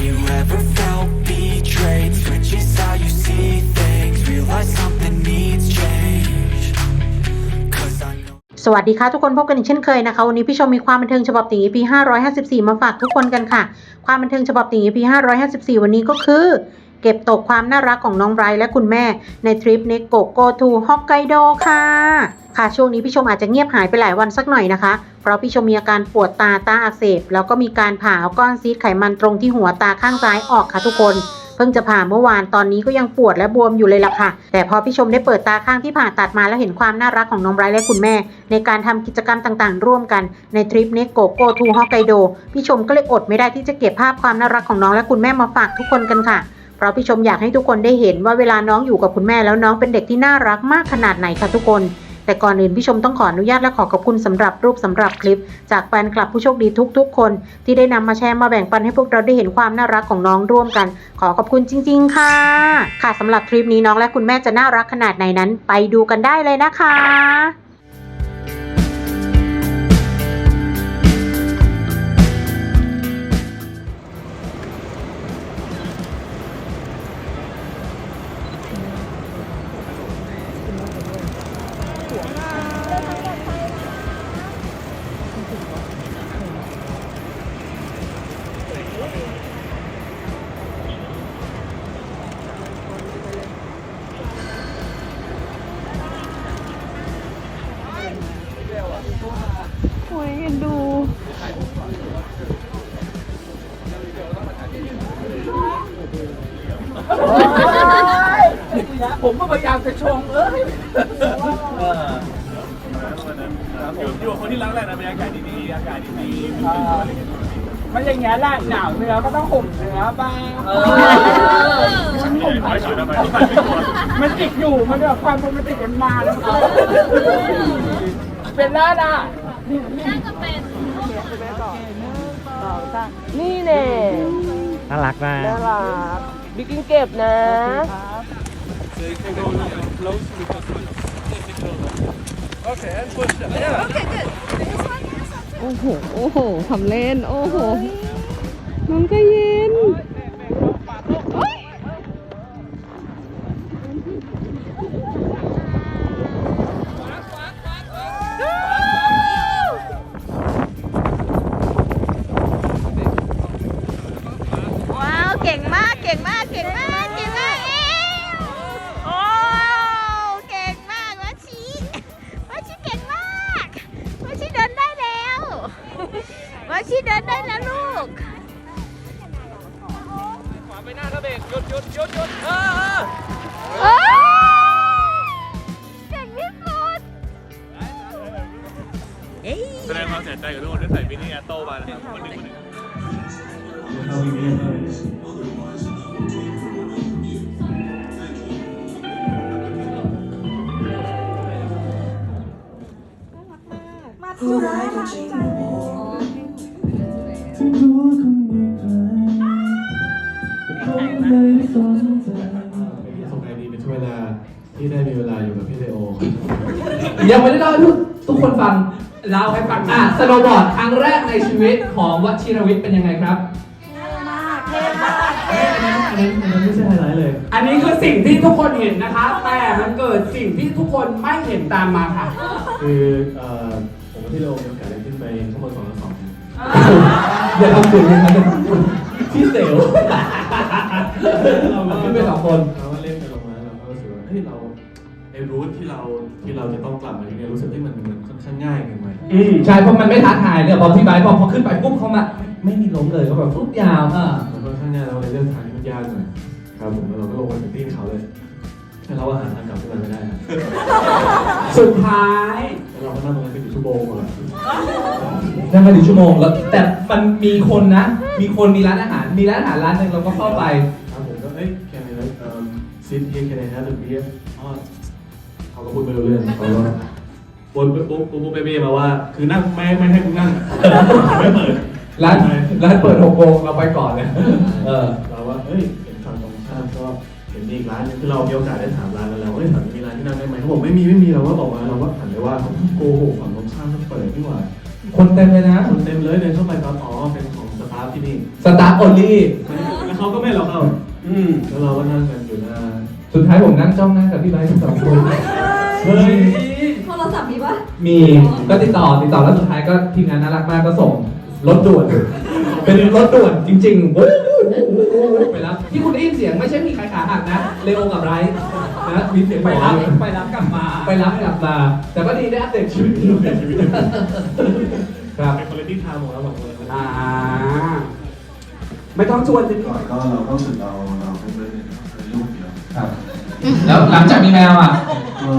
Have you ever felt betrayed? Switches how you see things Realize something needs change Cause I know สวัสดีค่ะทุกคนพบกันอีกเช่นเคยนะคะ วันนี้พี่ชมมีความบันเทิงฉบับติ่ง EP 554 มาฝากทุกคนกันค่ะ ความบันเทิงฉบับติ่ง EP 554 วันนี้ก็คือ เก็บตกความน่ารักของน้องไบรท์และคุณแม่ในทริปเนโกโกทูฮอกไกโดค่ะ ค่ะช่วงนี้พี่ชมอาจจะเงียบหายไปหลายวันสักหน่อยนะคะ เพราะพี่ชมมีอาการปวดตาตาอักเสบ แล้วก็มีการผ่าเอาก้อนซีดไขมันตรงที่หัวตาข้างซ้ายออกค่ะทุกคนเพิ่งจะผ่าเมื่อวานตอนนี้ก็ยังปวดและบวมอยู่เลยล่ะค่ะ แต่พอพี่ชมได้เปิดตาข้างที่ผ่าตัดมาแล้วเห็นความน่ารักของน้องไบรท์และคุณแม่ ในการทำกิจกรรมต่างๆ ร่วมกันในทริปเนโกโกทูฮอกไกโดพี่ชมก็เลยอดไม่ได้ที่จะเก็บภาพความน่ารักของน้องและคุณแม่มาฝากทุกคนกันค่ะ เพราะพี่ชมอยากให้ทุกคนได้เห็นว่าเวลาน้องอยู่กับคุณแม่แล้วน้องเป็นเด็กที่น่ารักมากขนาดไหนคะทุกคน แต่ก่อนอื่นพี่ชมต้องขออนุญาตและขอขอบคุณสำหรับรูปสำหรับคลิป จากแฟนคลับผู้โชคดีทุก ๆ คน ที่ได้นำมาแชร์มาแบ่งปันให้พวกเราได้เห็นความน่ารักของน้องร่วมกัน ขอขอบคุณจริง ๆ ค่ะ ค่ะสำหรับทริปนี้น้องและคุณแม่จะน่ารักขนาดไหนนั้น ไปดูกันได้เลยนะคะ ผมก็พยายามจะชงเอ้ยอยู่อยู่กับคนที่รักแหละนะบรรยากาศดีๆอากาศดีๆมันอย่างเงี้ยแหละหนาวเนื้อก็ต้องห่มเนื้อบ้างๆฉันผมไม่ชุดทำไมมันติดอยู่มันแบบความโรแมนติกมันมาแล้วเป็นล่าล่ะนี่เน่น่ารักมากน่ารักบิ๊กกิ้งเก็บนะ โอ้โห โอ้โหทำเล่น โอ้โห น้องใจเย็น ว้าว เก่งมาก เก่งมาก ส่งไอดีเป็นช่วงเวลาที่ได้มีเวลาอยู่กับพี่เลโอครับยังไม่ได้เล่าให้ทุกทุกคนฟังเล่าให้ฟังอะสโนว์บอร์ดครั้งแรกในชีวิตของวชิรวิทย์เป็นยังไงครับ อันนี้อันนั้นไม่ใช่ไฮไลท์เลย อันนี้คือสิ่งที่ทุกคนเห็นนะคะ แต่มันเกิดสิ่งที่ทุกคนไม่เห็นตามมาค่ะ คือเอ่อผมกับพี่เลโอมีโอกาสได้ขึ้นไปข้างบนสองต่อสองอย่าทำถึงอย่างนั้นที่เซลเราขึ้นไปสองคนเราก็เล่นกันลงมาเราก็รู้สึกว่าเฮ้ยเราไอ้รูทที่เราที่เราจะต้องกลับมาที่เนี่ยรู้สึกที่มันมันค่อนข้างง่ายเกินไปอืมใช่เพราะมันไม่ท้าทายเนี่ยพอพี่ไบร์ทพอพอขึ้นไปปุ๊บเขามาไม่มีล้มเลยเขาแบบฟุบยาวอะมันค่อนข้างง่ายเราเลยเลือกทางที่มัน ยากหน่อยครับผมแล้วเราก็ลงมาถึงที่เขาเลยแต่เราอาหารทางกลับขึ้นมาไม่ได้ครับสุดท้ายแล้วเราก็นั่งตรงนั้นเป็นกี่ชั่วโมงกว่านั่งมาถึงชั่วโมงแล้วแต่มันมีคนนะ มีคนมีร้านอาหาร มีร้านอาหารร้านหนึ่งเราก็เข้าไป ครับผมก็เอ้ย can I like um sit here can I have a beer อ๋อเขาก็พูดไม่รู้เรื่องเขาก็วนปุ๊บปุ๊บปุ๊บปุ๊บเบ้ๆมาว่า คือนั่งไม่ไม่ให้กูนั่งไม่เปิดร้านร้านเปิดหกโมงเราไปก่อนเลยเออ เราว่าเฮ้ยเห็นฝั่งตรงข้ามก็เห็นมีอีกร้านหนึงคือเรามีโอกาสได้ถามร้านแล้วเราเฮ้ยถามมีร้านที่นั่งได้ไหมเขาบอกไม่มีไม่มีเราก็บอกว่าเราก็หันไปว่าเขาโกหกฝั่งตรงข้ามต้องเปิดนี่หว่าคนเต็มเลยนะ คนเต็มเลยเดินเข้าไปปั๊บอ๋อเป็นของสตาฟที่นี่สตาร์ทโอลี่ไม่ได้เขาก็ไม่ให้เราเข้าอืมแล้วเราก็นั่งกันอยู่หน้าสุดท้ายผมนั่งจ้องหน้ากับพี่ไบร์ททั้งสองคน เฮ้ย โทรศัพท์มีปะมีก็ติดต่อติดต่อแล้วสุดท้ายก็ทีมงานน่ารักมากก็ส่งรถด่วน เป็นรถด่วนจริงๆวู้ ไปรับที่คุณได้ยินเสียงไม่ใช่มีใครขาหักนะเลโอกับไรท์นะมีเสียงไปไปรัรับบไปรับกลับมา ไปรับกลับมา แต่ก็ดีได้อัปเดตชีวิตอยู่ครับเป็นคุณภาพของเราสองคนอ่าไม่ต้องชวนสิก่อนก็เราก็รู้สึกเราเราเป็นเพื่อนเป็นลูกเดียวครับ แล้วหลังจากมีแมวอะก็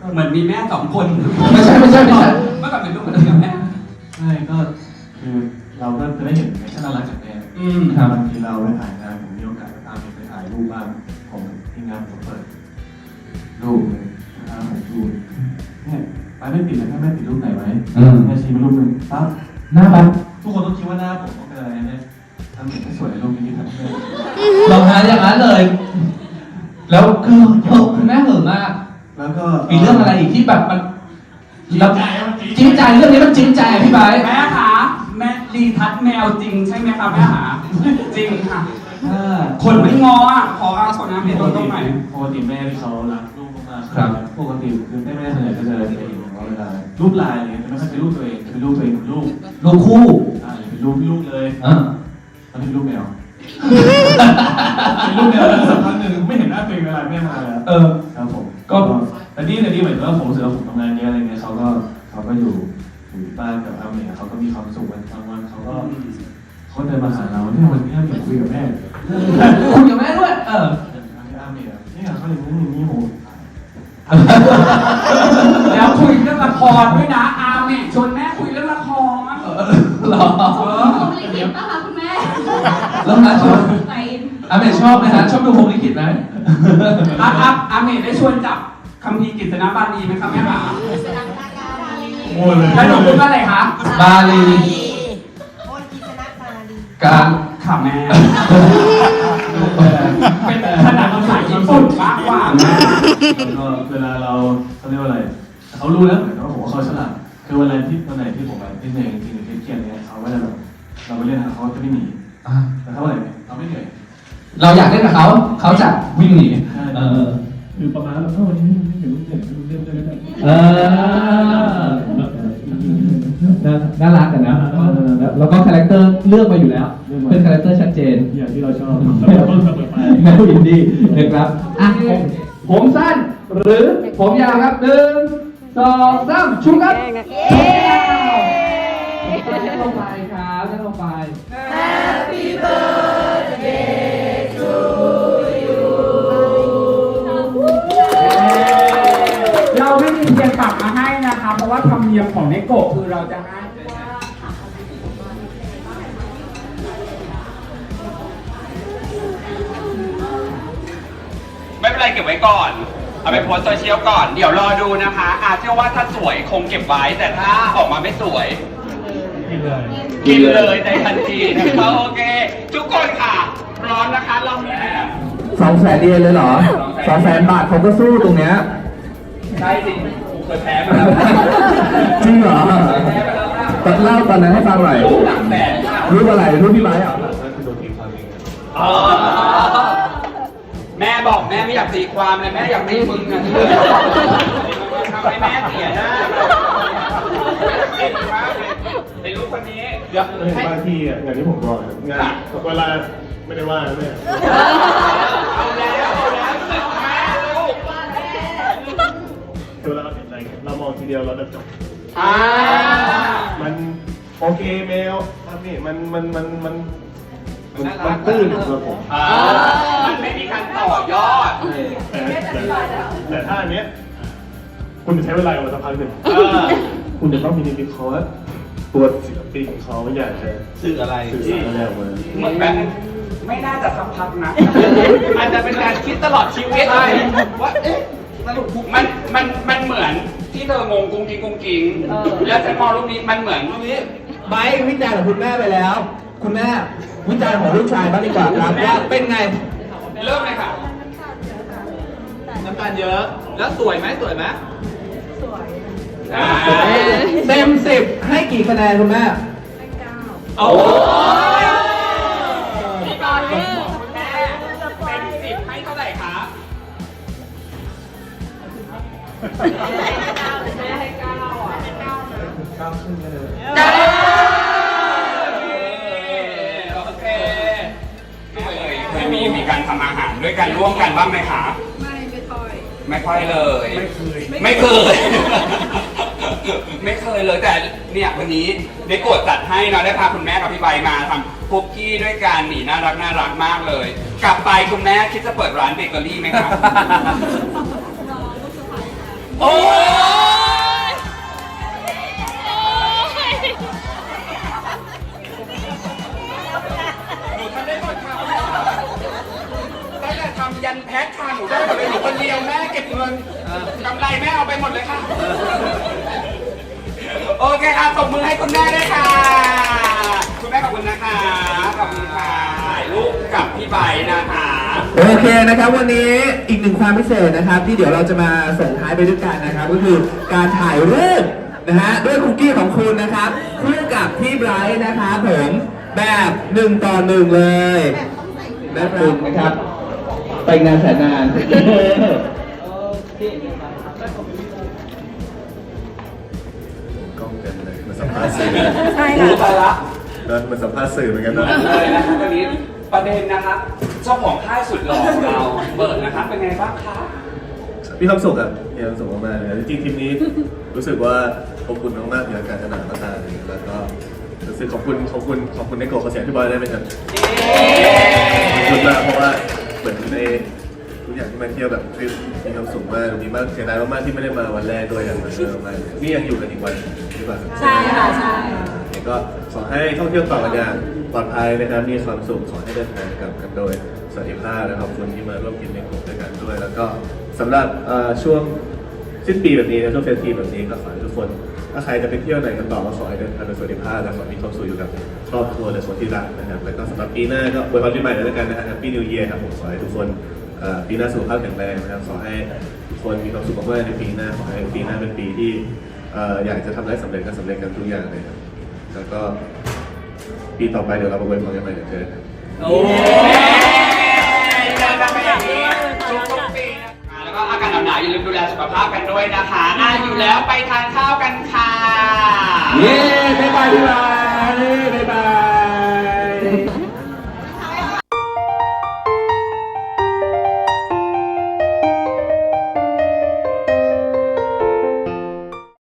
ก็เหมือนมีแม่สองคนไม่ใช่ไม่ใช่ไม่ใช่เมื่อก่อนเป็นลูกคนเดียวแม่ใช่ก็คือเราก็จะได้เห็นในช่น่ารักจาก แม่อืมบางทีเราไปถ่ายงานผมมีโอกาสไปตามไปถ่ายรูปบ้างผมที่งานผมเปิดรูปเลยนะครับผมดูเนี่ยไปไม่ติดเลยแม่ติดรูปไหนไหมอืมแม่ชี้มารูปหนึ่งปั๊บหน้าปั๊บทุกคนต้องคิดว่าหน้าผมต้องเป็นอะไรเนี่ยทำเหมือนไม่สวยในรูปนี้ที่ทำให้ลองหาอย่างนั้นเลย แล้วคือเออคุณแม่เหอะมากแล้วก็มีเรื่องอะไรอีกที่แบบมันจริงเราใจอะมันจริงจริงใจเรื่องนี้มันจริงใจอะพี่ไบร์ท แม่คะแม่รีทัชแมวจริงใช่ไหมคะแม่หา จริงค่ะถ้าคนไม่งออะขอเอาคนน้ำเห็นตรงตรงไหนปกติแม่ที่เขารักลูกมากๆครับ ปกติคือแม่แม่ส่วนใหญ่ก็จะจะเห็นว่าเวลารูปลายอะไรเงี้ยจะไม่ค่อยเป็นรูปตัวเองคือรูปตัวเองเป็นรูปลูกคู่อ่าเป็นรูปลูกเลยอ่าตอนนี้เป็นรูปแมวเป็นรูปแมวแล้วสักพักหนึ่งไม่เห็นหน้าตัวเองเวลาแม่มาแล้วเออครับผมก็แต่นี่แต่นี่เหมือนว่าผมรู้สึกว่าผมทำงานเยอะอะไรเงี้ยเขาก็เขาก็อยู่อยู่ที่บ้านกับอาเมย์เขาก็มีความสุขวันบางวันเขา ก็เขาเดินมาหาเราเนี่ยวันนี้เราอยากคุยกับแม่คุยกับแม่ด้วย เอออาเมย์อะเนี่ยเขาอย่างนี้อย่างนี้โหแล้วคุยเรื่องละครด้วยนะอาเมะชวนแม่คุยเรื่องละครหรอผมลิขิตปะคะคุณแม่แล้วนะชอบไปอาเมย์ชอบไหมฮะชอบดูโฮมลิขิตไหมอาอาอาเมะได้ชวนจับคัมภีร์กิตนาบาลีไหมครับแม่หมาโง่เลยแล้วหนูพูดว่าอะไรคะบาลีการ ค่ะแม่ เป็นขนาดภาษาญี่ปุ่นมากกว่าแม่แล้วก็เวลาเราเขาเรียกว่าอะไรเขารู้แล้วเหมือนกับว่าผมว่าเขาฉลาดคือวันไหนที่วันไหนที่ผมแบบที่เหนื่อยจริงๆเครียดๆเนี้ยเขาก็จะแบบเราไปเล่นกับเขาจะไม่หนีอะแต่ถ้าวันไหนเราไม่เหนื่อยเราอยากเล่นกับเขา เขาจะวิ่งหนีใช่เออคือประมาณแบบเออวันนี้ไม่เห็นรูปเด่นไม่รู้เล่นด้วยกันเออ น่าน่ารักกันนะเออแล้วก็คาแรคเตอร์เลือกมาอยู่แล้ว เป็นคาแรคเตอร์ชัดเจนอย่างที่เราชอบแล้วเราต้องเสมอไปแมวอินดี้นะครับอะผมผมสั้นหรือผมยาวครับหนึ่งสองสามชุบครับนั่งลงไปครับนั่งลงไปเราไม่มีเทียนปักมาให้นะคะ เพราะว่าธรรมเนียมของเนโกะคือเราจะให้ เป็นไรเก็บไว้ก่อน เอาไปโพสต์โซเชียลก่อน เดี๋ยวรอดูนะคะอาจเชื่อว่าถ้าสวยคงเก็บไว้ แต่ถ้าออกมาไม่สวย กินเลย กินเลยในทันทีโอเค ทุกคนค่ะ พร้อมนะคะเรามีอะไรอะสองแสนเยนเลยเหรอสองแสนบาทเขาก็สู้ตรงเนี้ย ใช่จริงกูเคยแพ้มาแล้วจริงเหรอแพ้มาแล้วค่ะตอนเล่าตอนนั้นให้ฟังหน่อยลูกหลักแสนค่ะ รู้อะไร รู้พี่ไบร์ทอะคือโดนทีมความเองอ๋อแม่ บอกแม่ไม่อยากตีความเลยแม่อยากตีมึงอะที่เลยทำให้แม่เสียหน้าในลูกคนนี้เดี๋ยวเห็นให้ บางทีอะอย่างที่ผมบอกอะงานเวลาไม่ได้ว่านะเนี่ยเอาแล้วเอาแล้วสึกแม่ลูกคือเวลาเราเห็นอะไรเงี้ยเรามองทีเดียวเราจะจบอ่ามันโอเคเมลครับนี่มันมันมันมันมันมันตื้นสำหรับผม อ่ามัน ไม่มีการต่อยอดแต่แต่แต่ถ้าอันเนี้ยคุณจะใช้เวลากับมันสักพักหนึ่งเออ คุณจะต้องมีนิมิตเขาว่าตัวศิลปินของเขาอยากจะสื่ออะไรสื่อสารอะไรออกมาเหมือนแบบไม่น่าจะสักพักนะ อาจจะเป็นการคิดตลอดชีวิตว่าเอ๊ะสรุปมันมันมันเหมือนที่เธองงกุ้งกิ้งกุ้งกิ้งแล้วฉันมองรูปนี้มันเหมือนรูปนี้ ไบร์ทวิจารณ์ของคุณแม่ไปแล้ว คุณแม่วิจารณ์ของลูกชายบ้างดีกว่าครับว่าเป็นไง เริ่มเลยค่ะ น้ำตาลเยอะ แล้วสวยไหมสวยไหมสวยเต็มสิบให้กี่คะแนนคุณแม่ไม่ก้าวโอ้ยพี่บอลลูกคุณแม่เต็มสิบให้เท่าไหร่คะให้เก้าไม่ให้เก้าอะเก้าครึ่เลยเก้า ทำอาหารด้วยกันร่วมกันบ้างไหมคะ ไม่ไม่ค่อย ไม่ค่อยเลยไม่เคย ไม่เคยเลยแต่เนี่ยวันนี้ได้โกรธจัดให้เนาะได้พาคุณแม่กับพี่ใบมาทำคุกกี้ด้วยกันหนีน่ารักน่ารักมากเลย กลับไปคุณแม่คิดจะเปิดร้านเบเกอรี่ไหมครับ รอลูกสะใภ้ค่ะ โอ้ แพ็คค่ะหนูได้หมดเลยหนูคนเดียวแม่เก็บเงินกำไรแม่เอาไปหมดเลยค่ะ โอเคค่ะตบมือให้คุณแม่ด้วยค่ะ คุณแม่ขอบคุณนะคะ ขอบคุณค่ะถ่ายรูปกับพี่ใบนะคะ โอเคนะครับวันนี้อีกหนึ่งความพิเศษนะครับ ที่เดี๋ยวเราจะมาส่งท้ายไปด้วยกันนะครับ ก็คือการถ่ายรูปนะฮะด้วยคุกกี้ของคุณนะครับคู่กับพี่ไบรท์นะครับผมแบบหนึ่งต่อหนึ่งเลยแบบคุณนะครับ ไปงานแสนนานกล้องเต็มเลยมาสัมภาษณ์สื่อใช่รู้ค่ะ ไปละนะมาสัมภาษณ์สื่อเหมือนกันนะเลยนะครับวันนี้ประเด็นนะครับเจ้าของค่ายสุดหล่อของเราเบิร์ดนะครับเป็นไงบ้างคะมีความสุขอะมีความสุขมากๆเลยจริงๆทีมนี้รู้สึกว่าขอบคุณมากๆในการชนะมากๆเลยแล้วก็รู้สึกขอบคุณขอบคุณขอบคุณในโกขอเสียงพี่บอยได้ไหมครับขอบคุณมากเพราะว่า เหมือนในทุกอย่างที่มาเที่ยวแบบคือมีความสุขมากมีมากเสียดายมากๆที่ไม่ได้มาวันแรกด้วยอย่างมาเยอะมากนี่ยังอยู่กันอีกวันหรือเปล่าใช่ค่ะใช่ก็ขอให้ท่องเที่ยวต่อกันอย่างปลอดภัยนะครับ มีความสุขขอให้เดินทางกลับกันโดยสวัสดิภาพและขอบคุณที่มาร่วมกินในกลุ่มด้วยกันด้วย แล้วก็สำหรับเอ่อช่วงสิ้นปีแบบนี้นะช่วงเฟสทีฟแบบนี้ก็ขอให้ทุกคน ถ้าใครจะไปเที่ยวไหนกันต่อก็ขอให้เดินทางโดยสวัสดิภาพและขอให้มีความสุขอยู่กับครอบครัวและคนที่รักนะครับแล้วก็สำหรับปีหน้าก็อวยพรปีใหม่ด้วยแล้วกันนะครับ Happy New Year ครับผมขอให้ทุกคนเอ่อปีหน้าสุขภาพแข็งแรงนะครับขอให้ทุกคนมีความสุขมากๆในปีหน้าขอให้ปีหน้าเป็นปีที่เอ่ออยากจะทำอะไรสำเร็จก็สำเร็จกันทุกอย่างเลยครับแล้วก็ปีต่อไปเดี๋ยวเราไปเวิร์กกันใหม่เดี๋ยวเจอกันโอ้ยเจอกันไปอย่างนี้ทุกๆปีนะคะแล้วก็อากาศหนาวๆอย่าลืมดูแลสุขภาพกันด้วยนะคะอะอยู่แล้วไปทานข้าวกัน Bye.